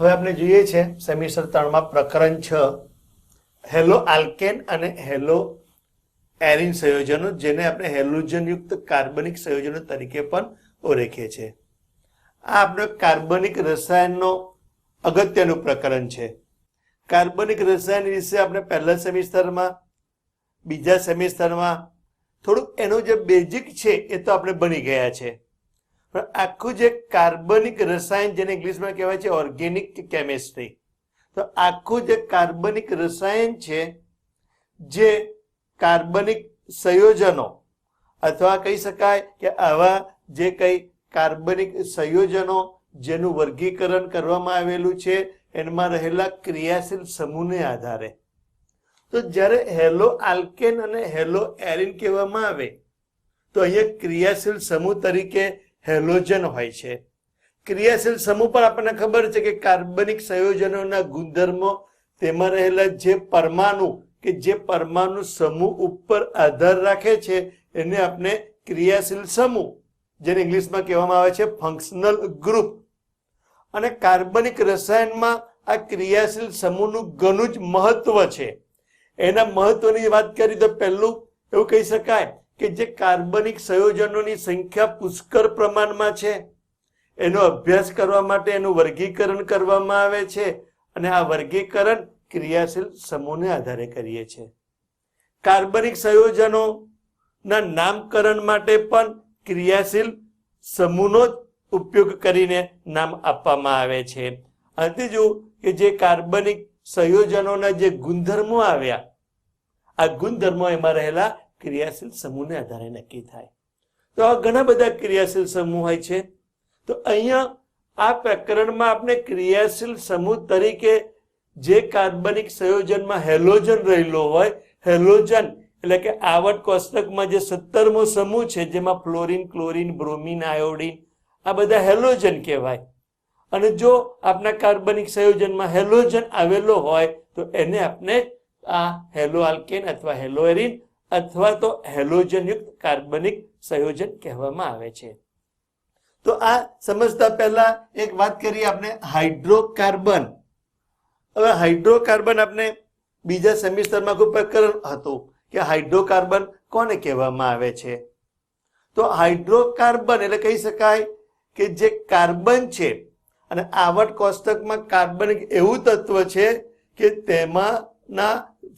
હવે આપણે જોઈએ છે, સેમિસ્ટર ત્રણમાં પ્રકરણ છ. હેલો આલ્કેન અને હેલો એરિન સંયોજનો, જેને આપણે હેલોજનયુક્ત કાર્બનિક સંયોજનો તરીકે પણ ઓળખીએ છીએ. આ આપણો કાર્બનિક રસાયણનો અગત્યનું પ્રકરણ છે. કાર્બનિક રસાયણ વિશે આપણે પહેલા સેમિસ્ટરમાં, બીજા સેમિસ્ટરમાં થોડુંક એનું જે બેઝિક છે એ તો આપણે બની ગયા છે. પણ આખું જે કાર્બનિક રસાયણ જેને ઇંગ્લિશમાં કહેવાય છે ઓર્ગેનિક કેમિસ્ટ્રી. તો આખું જે કાર્બનિક રસાયણ છે, જે કાર્બનિક સંયોજનો, અથવા કહી શકાય કે આવા જે કંઈ કાર્બનિક સંયોજનો જેનું વર્ગીકરણ કરવામાં આવેલું છે, એમાં રહેલા ક્રિયાશીલ સમૂહને આધારે. તો જ્યારે હેલો આલ્કેન અને હેલો એરિન કહેવામાં આવે, તો અહીંયા ક્રિયાશીલ સમૂહ તરીકે હેલોજન હોય છે. ક્રિયાશીલ સમૂહ પણ આપણને ખબર છે કે કાર્બનિક સંયોજનોના ગુણધર્મો તેમાં રહેલા જે પરમાણુ કે જે પરમાણુ સમૂહ ઉપર આધાર રાખે છે, એને આપણે ક્રિયાશીલ સમૂહ, જેને ઇંગ્લિશમાં કહેવામાં આવે છે ફંક્શનલ ગ્રુપ અને કાર્બનિક રસાયણમાં આ ક્રિયાશીલ સમૂહનું ઘણું જ મહત્વ છે. એના મહત્વની વાત કરી તો પહેલું એવું કહી શકાય કે જે કાર્બનિક સંયોજનોની સંખ્યા પુષ્કળ પ્રમાણમાં છે, એનો અભ્યાસ કરવા માટે એનું વર્ગીકરણ કરવામાં આવે છે અને આ વર્ગીકરણ ક્રિયાશીલ સમૂહને આધારે કરીએ છીએ. કાર્બનિક સંયોજનોના નામકરણ માટે પણ ક્રિયાશીલ સમૂહનો જ ઉપયોગ કરીને નામ આપવામાં આવે છે. અને ત્રીજું કે જે કાર્બનિક સંયોજનોના જે ગુણધર્મો આવ્યા, આ ગુણધર્મો એમાં રહેલા ક્રિયાશીલ સમૂહને આધારે નક્કી થાય. તો આ ઘણા બધા ક્રિયાશીલ સમૂહ હોય છે. તો અહીંયા આ પ્રકરણમાં આપણે ક્રિયાશીલ સમૂહ તરીકે જે કાર્બનિક સંયોજનમાં હેલોજન રહેલો હોય, હેલોજન એટલે કે આવટ કોષ્ટકમાં જે સત્તરમો સમૂહ છે, જેમાં ફ્લોરિન, ક્લોરિન, બ્રોમિન, આયોડિન, આ બધા હેલોજન કહેવાય. અને જો આપણા કાર્બનિક સંયોજનમાં હેલોજન આવેલો હોય, તો એને આપણે આ હેલો આલ્કેન અથવા હેલોએરિન અથવા તો હેલોજનયુક્ત કાર્બનિક સંયોજન કહેવામાં આવે છે. તો આ સમજતા પહેલા એક વાત કરીએ આપણે હાઇડ્રોકાર્બન. હવે હાઇડ્રોકાર્બન આપણે બીજા સેમિસ્ટરમાં કોઈ પ્રકરણ હતું કે હાઇડ્રોકાર્બન કોને કહેવામાં આવે છે? તો હાઇડ્રોકાર્બન એટલે કહી શકાય કે જે કાર્બન છે અને આવટ કોષ્ટકમાં કાર્બન એવું તત્વ છે કે તેમાંના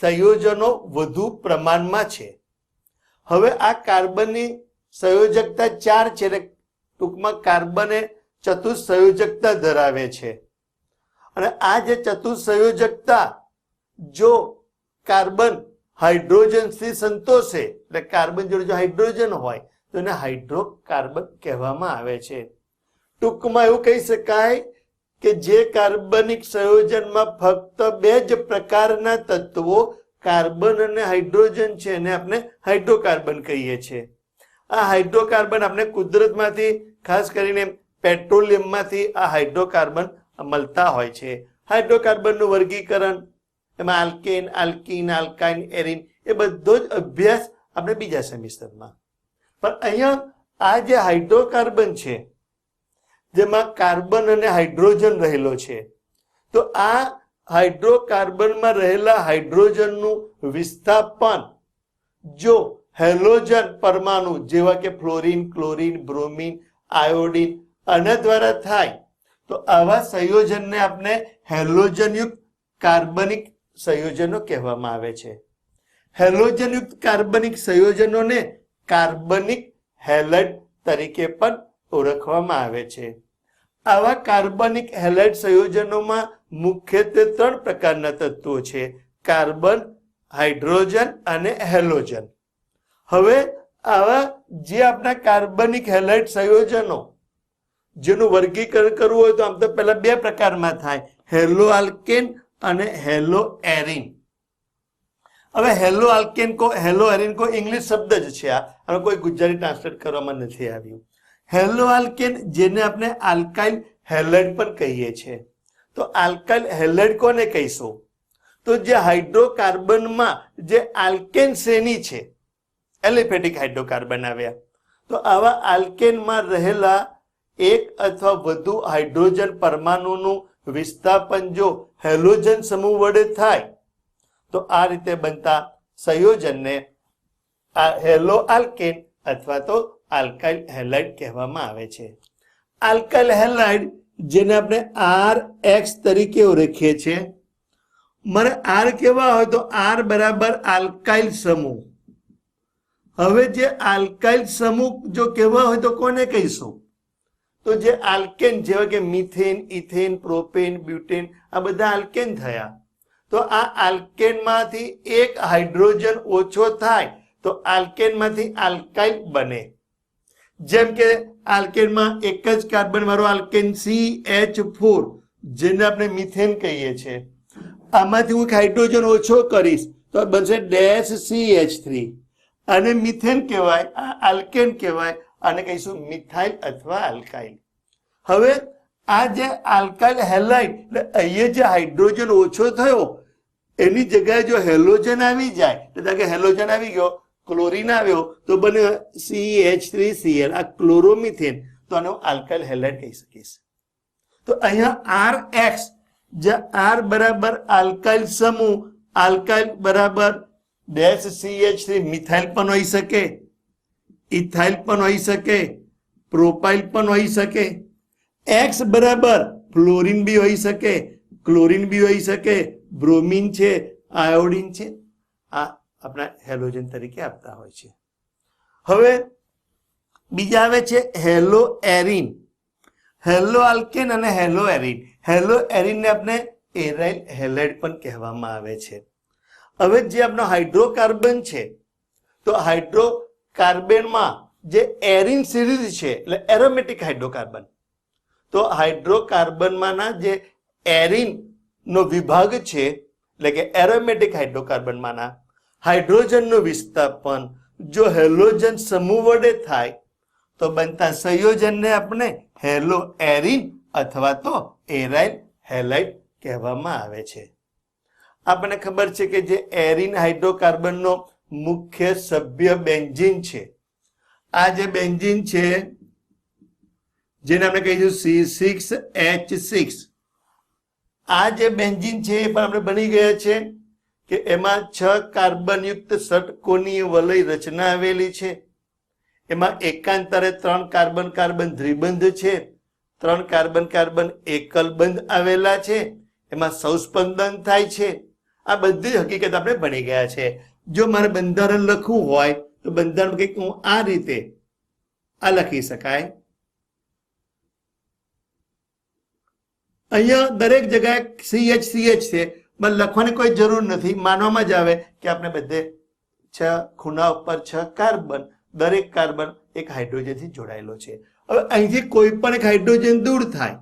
સંયોજનો વધુ પ્રમાણમાં છે. હવે આ કાર્બનની સંયોજકતા ચાર છે એટલે ટૂંકમાં કાર્બને ચતુસંયોજકતા ધરાવે છે. અને આ જે ચતુસંયોજકતા જો કાર્બન હાઇડ્રોજનથી સંતોષે, એટલે કાર્બન જોડે જો હાઇડ્રોજન હોય, તો એને હાઇડ્રોકાર્બન કહેવામાં આવે છે. ટૂંકમાં એવું કહી શકાય કે જે કાર્બનિક સંયોજનમાં ફક્ત બે જ પ્રકારના તત્વો, કાર્બન અને હાઇડ્રોજન છે એને આપણે હાઇડ્રોકાર્બન કહીએ છીએ. આ હાઇડ્રોકાર્બન આપણે કુદરતમાંથી, ખાસ કરીને પેટ્રોલિયમમાંથી આ હાઇડ્રોકાર્બન મળતા હોય છે. હાઇડ્રોકાર્બનનું વર્ગીકરણ, એમાં આલ્કેન, આલ્કીન, આલ્કાઇન, એરિન, એ બધો જ અભ્યાસ આપણે બીજા સેમિસ્ટરમાં. પણ અહીંયા આ જે હાઇડ્રોકાર્બન છે જેમાં કાર્બન અને હાઇડ્રોજન રહેલો છે. તો આ હાઇડ્રોકાર્બનમાં રહેલા હાઇડ્રોજનનું વિસ્થાપન જો હેલોજન પરમાણુ જેવા કે ફ્લોરિન, ક્લોરિન, બ્રોમિન, આયોડિન આના દ્વારા થાય, તો આવા સંયોજનને આપણે હેલોજનયુક્ત કાર્બનિક સંયોજનો કહેવામાં આવે છે. હેલોજનયુક્ત કાર્બનિક સંયોજનોને કાર્બનિક હેલડ તરીકે પણ ઓળખવામાં આવે છે. આવા કાર્બનિક હેલાઇડ સંયોજનોમાં મુખ્યત્વે ત્રણ પ્રકારના તત્વો છે, કાર્બન, હાઇડ્રોજન અને હેલોજન. હવે આવા જે આપણા કાર્બનિક હેલાઇડ સંયોજનો, જેનું વર્ગીકરણ કરવું હોય તો આમ તો પહેલા બે પ્રકારમાં થાય હેલો આલ્કેન અને હેલો એરિન હવે હેલો આલ્કેન કો હેલો એરિન કો ઇંગ્લિશ શબ્દ જ છે આ. અને કોઈ ગુજરાતી ટ્રાન્સલેટ કરવામાં નથી આવ્યું. હેલો આલ્કેન, જેને આપણે આલ્કાઇલ હેલાઇડ પણ કહીએ છીએ. તો આલ્કાઇલ હેલાઇડ કોને કહીશું? તો જે હાઇડ્રોકાર્બનમાં જે આલ્કેન શ્રેણી છે, એલિફેટિક હાઇડ્રોકાર્બન આવ્યા. તો આવા આલ્કેનમાં રહેલા એક અથવા વધુ હાઇડ્રોજન પરમાણુનું વિસ્થાપન જો હેલોજન સમૂહ વડે થાય, તો આ રીતે બનતા સંયોજનને આ હેલો આલ્કેન અથવા તો આલ્કાઇલ હેલાઇડ કહેવામાં આવે છે. આલ્કાઇલ હેલાઇડ, જેને આપણે આર એક્સ તરીકે ઓળખીએ છીએ. મારે આર કેવા હોય તો આર બરાબર આલ્કાઇલ સમૂહ. હવે જે આલ્કાઇલ સમૂહ જો કહેવા હોય તો કોને કહીશું? તો જે આલ્કેન જેવા કે મિથેન, ઇથેન, પ્રોપેન, બ્યુટેન, આ બધા આલ્કેન થયા. તો આ આલ્કેનમાંથી એક હાઇડ્રોજન ઓછો થાય તો આલ્કેનમાંથી આલ્કાઇલ બને. જેમ કે આલ્કેનમાં એક જ કાર્બન વાળો આલ્કેન સી એચ ફોર જેને આપણે મિથેન કહીએ છીએ. આમાંથી હું હાઇડ્રોજન ઓછો કરીશ તો બનશે ડેશ સી એચ થ્રી આને મિથેન કહેવાય, આ આલ્કેન કહેવાય, આને કહીશું મિથાઇલ અથવા આલ્કાઇલ. હવે આ જે આલ્કાઇલ હેલાઇડ, એટલે અહીંયા જે હાઇડ્રોજન ઓછો થયો, એની જગ્યાએ જો હેલોજન આવી જાય એટલે કે હેલોજન આવી ગયો ક્લોરીન આવ્યો તો બને સી એચ થ્રી સીએલ આ ક્લોરોમિથેન તો આનો આલ્કાઇલ હેલાઇડ કહી શકીશ તો અહીંયા આર એક્સ જે આર બરાબર આલ્કાઇલ સમૂહ આલ્કાઇલ બરાબર dash C H three methyl પણ હોઈ શકે ઇથાઇલ પણ હોઈ શકે પ્રોપાઇલ પણ હોઈ શકે એક્સ બરાબર ફ્લોરિન બી હોઈ શકે ક્લોરિન બી હોઈ શકે બ્રોમિન છે આયોડિન છે. આ આપણા હેલોજન તરીકે આપતા હોય છે. હવે બીજા આવે છે હેલો એરિન હેલો આલ્કેન અને હેલો એરિન હેલો એરિનને આપણે એરાઇલ હેલાઇડ પણ કહેવામાં આવે છે. હવે જે આપણો હાઇડ્રોકાર્બન છે, તો હાઇડ્રોકાર્બનમાં જે એરિન સિરીઝ છે, એટલે એરોમેટિક હાઇડ્રોકાર્બન. તો હાઇડ્રોકાર્બનમાંના જે એરિનનો વિભાગ છે, એટલે કે એરોમેટિક હાઇડ્રોકાર્બનમાંના હાઇડ્રોજનનું વિસ્થાપન જો હેલોજન સમૂહ વડે થાય, તો બનતા સંયોજનને આપણે હેલો એરિન અથવા તો એરાઇન હેલાઇટ કહેવામાં આવે છે. આપણને ખબર છે કે જે એરિન હાઇડ્રોકાર્બનનો મુખ્ય સભ્ય બેન્ઝીન છે. આ જે બેન્ઝીન છે, જેને આપણે કહીશું સી સિક્સ એચ સિક્સ આ જે બેન્ઝીન છે એ પણ આપણે બની ગયા છે કે એમાં છ કાર્બનયુક્ત ષટકોણીય વલય રચના આવેલી છે. એમાં એકાંતરે ત્રણ કાર્બન કાર્બન દ્વિબંધ છે. ત્રણ કાર્બન કાર્બન એકલ બંધ આવેલા છે. એમાં સૌસ્પંદન થાય છે. આ બધી હકીકત આપણે ભણી ગયા છે. જો મારે બંધારણ લખવું હોય, તો બંધારણ કંઈક હું આ રીતે આ લખી શકાય. અહીંયા દરેક જગ્યાએ સીએચ સીએચ છે. પણ લખવાની કોઈ જરૂર નથી. માનવામાં જ આવે કે આપણે બધે છ ખૂણા ઉપર છ કાર્બન, દરેક કાર્બન એક હાઇડ્રોજનથી જોડાયેલો છે. હવે અહીંથી કોઈ પણ એક હાઇડ્રોજન દૂર થાય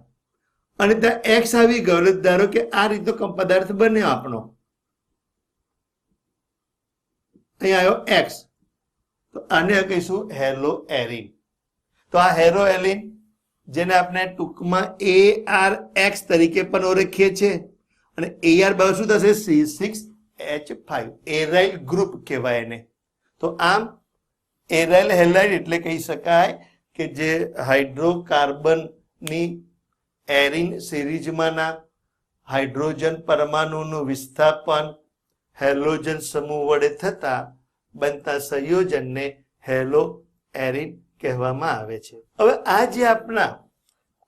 અને ત્યાં એક્સ આવી ગયો ધારો કે આ રીતનો પદાર્થ બન્યો આપણો. અહીં આવ્યો એક્સ તો આને કહીશું હેલો એરિન. તો આ હેરો એલિન જેને આપણે ટૂંકમાં એ આર એક્સ તરીકે પણ ઓળખીએ છીએ. અને એઆર બરાબર શું થશે? C six H five aryl group કહેવાય એને. તો આમ એરાઇલ હેલાઇડ એટલે કહી શકાય કે જે હાઇડ્રોકાર્બનની એરિન સિરીઝમાંના હાઇડ્રોજન પરમાણુનું વિસ્થાપન હેલોજન સમૂહ વડે થતા બનતા સંયોજનને હેલો એરિન કહેવામાં આવે છે. હવે આ જે આપણા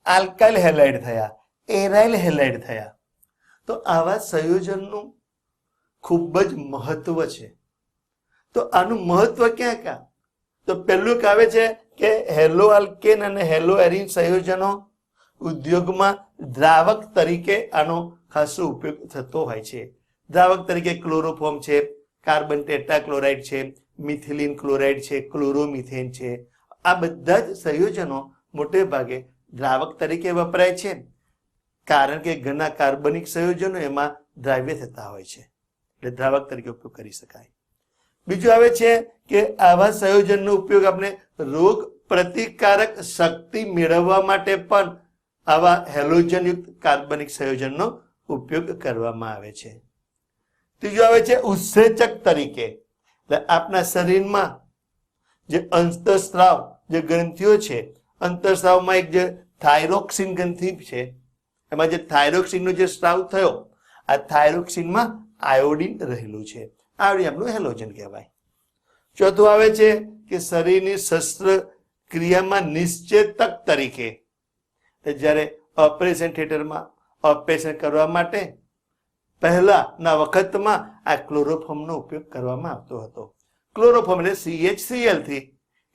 આલ્કાઇલ હેલાઇડ થયા એરાઇલ હેલાઇડ થયા તો આવા સંયોજનનું ખૂબ જ મહત્વ છે. તો આનું મહત્વ ક્યાં ક્યાં તો પહેલું કહે છે કે હેલો આલ્કેન અને હેલો એરિન સંયોજનો ઉદ્યોગમાં દ્રાવક તરીકે આનો ખાસો ઉપયોગ થતો હોય છે. દ્રાવક તરીકે ક્લોરોફોર્મ છે, કાર્બન ટેટ્રાક્લોરાઇડ છે, મિથિલિન ક્લોરાઇડ છે, ક્લોરોમિથેન છે. આ બધા જ સંયોજનો મોટે ભાગે દ્રાવક તરીકે વપરાય છે. કારણ કે ઘણા કાર્બનિક સંયોજનો એમાં દ્રાવ્ય થતા હોય છે. એટલે દ્રાવક તરીકે ઉપયોગ કરી શકાય. બીજું આવે છે કે આવા સંયોજનનો ઉપયોગ આપણે રોગ પ્રતિકારક શક્તિ મેળવવા માટે પણ આવા હેલોજનયુક્ત કાર્બનિક સંયોજનનો ઉપયોગ કરવામાં આવે છે. ત્રીજું આવે છે ઉત્સેચક તરીકે. એટલે આપણા શરીરમાં જે અંતસ્ત્રાવ, જે ગ્રંથિઓ છે, અંતસ્ત્રાવમાં એક જે થાઇરોક્સિન ગ્રંથિ છે એમાં જે થાઇરોક્સિનનો જે સ્ત્રાવ થયો, આ થાઇરોક્સિનમાં આયોડિન રહેલું છે. આયોડિન આપણું હેલોજન કહેવાય. ચોથું આવે છે કે શરીરની શસ્ત્ર ક્રિયામાં નિશ્ચેતક તરીકે જ્યારે ઓપરેશન થિયેટરમાં ઓપરેશન કરવા માટે પહેલાના વખતમાં આ ક્લોરોફોર્મનો ઉપયોગ કરવામાં આવતો હતો. ક્લોરોફોર્મ એટલે સીએચસીએલથી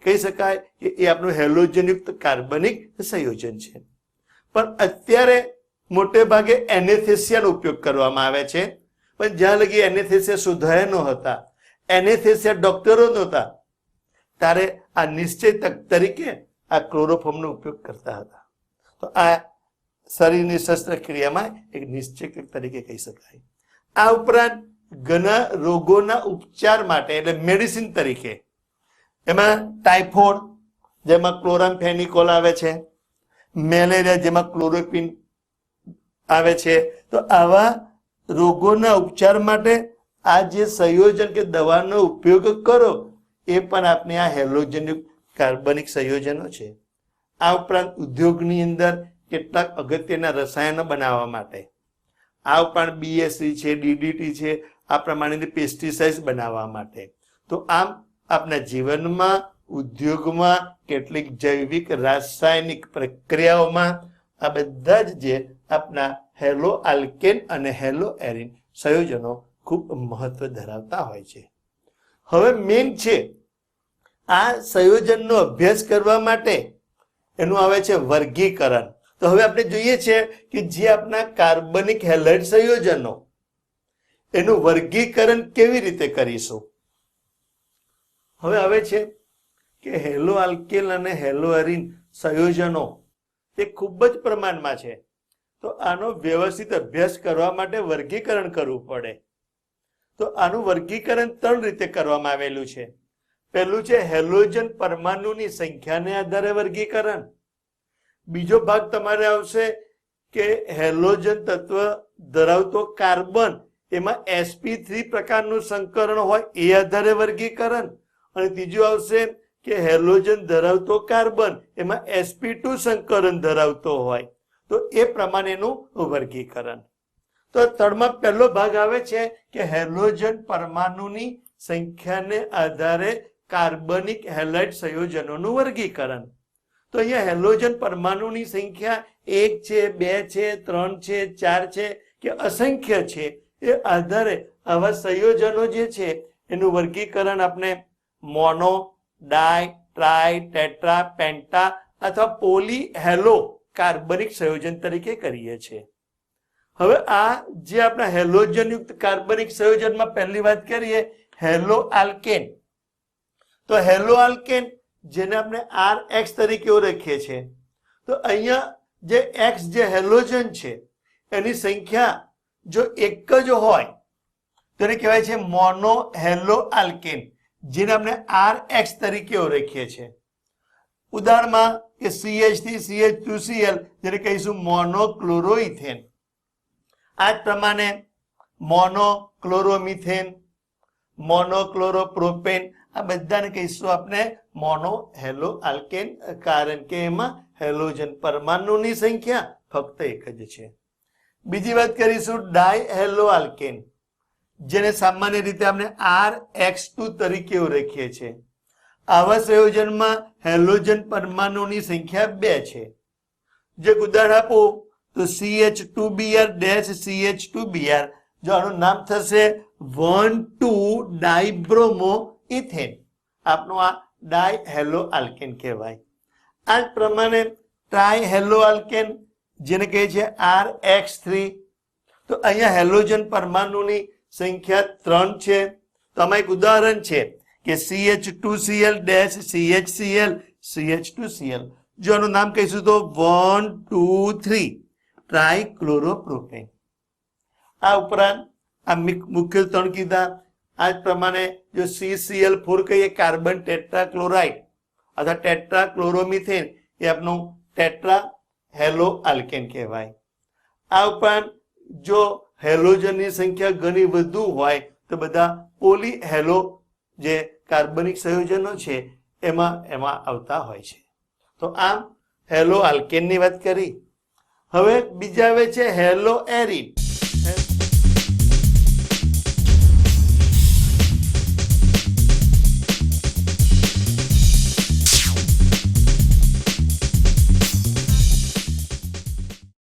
કહી શકાય કે એ આપણું હેલોજનયુક્ત કાર્બનિક સંયોજન છે. પણ અત્યારે મોટે ભાગે એનેથેસિયાનો ઉપયોગ કરવામાં આવે છે. પણ જ્યાં લગી એનેથેસિયા સુધાર્યા ન હતા એનેસ્થેસિયા ડોક્ટરો નહોતા, ત્યારે આ નિશ્ચેતક તરીકે આ ક્લોરોફોર્મનો ઉપયોગ કરતા હતા. તો આ શરીરની શસ્ત્રક્રિયામાં એક નિશ્ચેતક તરીકે કહી શકાય. આ ઉપરાંત ઘણા રોગોના ઉપચાર માટે, એટલે મેડિસિન તરીકે, એમાં ટાઇફોઇડ જેમાં ક્લોરામફેનિકોલ આવે છે, મેલેરિયા જેમાં ક્લોરોક્વિન આવે છે. તો આવા રોગોના ઉપચાર માટે આ જે સંયોજન કે દવાનો ઉપયોગ કરો, એ પણ આપણે આ હેલોજનયુક્ત કાર્બનિક સંયોજનો છે. આ ઉપરાંત ઉદ્યોગની અંદર કેટલાક અગત્યના રસાયણો બનાવવા માટે. આ ઉપરાંત બીએસસી છે ડીડીટી છે, આ પ્રમાણેની પેસ્ટિસાઇડ્સ બનાવવા માટે. તો આમ આપણા જીવનમાં, ઉદ્યોગમાં કેટલીક જૈવિક, રાસાયણિક પ્રક્રિયાઓમાં આ બધા જ જે આપણા હેલો આલ્કેન અને હેલો એરિન સંયોજનો ખૂબ મહત્વ ધરાવતા હોય છે. હવે મેઇન છે, આ સંયોજનનો અભ્યાસ કરવા માટે એનું આવે છે વર્ગીકરણ. તો હવે આપણે જોઈએ છીએ કે જે આપના કાર્બનિક હેલાઇડ સંયોજનો, એનું વર્ગીકરણ કેવી રીતે કરીશું? હવે આવે છે કે હેલો આલ્કેલ અને હેલો એરિન સંયોજનો એ ખૂબ જ પ્રમાણમાં છે. તો આનો વ્યવસ્થિત અભ્યાસ કરવા માટે વર્ગીકરણ કરવું પડે. તો આનું વર્ગીકરણ ત્રણ રીતે કરવામાં આવેલું છે. પહેલું છે હેલોજન પરમાણુની સંખ્યાને આધારે વર્ગીકરણ. બીજો ભાગ તમારે આવશે કે હેલોજન તત્વ ધરાવતો કાર્બન એમાં એસપી થ્રી પ્રકારનું સંકરણ હોય એ આધારે વર્ગીકરણ. અને ત્રીજું આવશે કે હેલોજન ધરાવતો કાર્બન એમાં એસપી ટુ સંકરણ ધરાવતો હોય. તો એ પ્રમાણેનું વર્ગીકરણ. તો તળમાં પહેલો ભાગ આવે છે કે હેલોજન પરમાણુની સંખ્યાને આધારે કાર્બનિક હેલાઇડ સંયોજનોનું વર્ગીકરણ. તો અહીંયા હેલોજન પરમાણુની સંખ્યા એક છે, બે છે, ત્રણ છે, ચાર છે કે અસંખ્ય છે, એ આધારે આવા સંયોજનો જે છે એનું વર્ગીકરણ આપણે mono, di, tri, tetra, penta અથવા પોલી હેલો કાર્બનિક સંયોજન તરીકે કરીએ છીએ. હવે આ જે આપણા હેલોજનયુક્ત કાર્બનિક સંયોજનમાં પહેલી વાત કરીએ હેલો આલ્કેન તો હેલો આલ્કેન જેને આપણે આર એક્સ તરીકે ઓળખીએ છીએ. તો અહીંયા જે એક્સ જે હેલોજન છે, એની સંખ્યા જો એક જ હોય, તો એને કહેવાય છે મોનો હેલો આલ્કેન જેને આપણે આર એક્સ તરીકે ઓળખીએ છીએ. ઉદાહરણમાં કે સીએચથી સીએચ ટુ સીએલ જેને કહીશું મોનોક્લોરોઇથેન આ જ પ્રમાણે મોનોક્લોરોમિથેન મોનોક્લોરોપ્રોપેન આ બધાને કહીશું આપણે મોનો હેલો આલ્કેન કારણ કે એમાં હેલોજન પરમાણુની સંખ્યા ફક્ત એક જ છે. બીજી વાત કરીશું ડાય હેલો આલ્કેન જેને સામાન્ય રીતે આપણે આર એક્સ ટુ તરીકે ઓળખીએ છીએ. આવા સંયોજનમાં હેલોજન પરમાણુની સંખ્યા બે છે. જે ઉદાહરણ આપો, તો CH2Br two BR dash CH two BR જો આનું નામ થશે વન ટુ ડાયબ્રોમો ઇથેન આપનું આ ડાય હેલો આલ્કેન કહેવાય. આ જ પ્રમાણે ટ્રાય હેલો આલ્કેન જેને કહે છે આર એક્સ થ્રી તો અહીંયા હેલોજન પરમાણુની સંખ્યા ત્રણ છે. તો આમાં એક ઉદાહરણ છે. કે CH two CL dash CH CL CH two CL જો આનું નામ કહીશું તો વન ટુ થ્રી ટ્રાયક્લોરોપ્રોપેન આ ઉપરાંત આ મુખ્ય ત્રણ કીધા. આ જ પ્રમાણે જો CCl ફોર કહીએ, કાર્બન ટેટ્રાક્લોરાઇડ અથવા ટેટ્રાક્લોરોમિથેન એ આપણું ટેટ્રા હેલો આલ્કેન કહેવાય. આ ઉપરાંત જો હેલોજનની સંખ્યા ઘણી વધુ હોય તો બધા પોલી હેલો જે કાર્બનિક સંયોજનો છે, એમાં એમાં આવતા હોય છે. તો આમ, હેલો આલ્કેનની વાત કરી. હવે બીજા આવે છે, હેલો એરિન.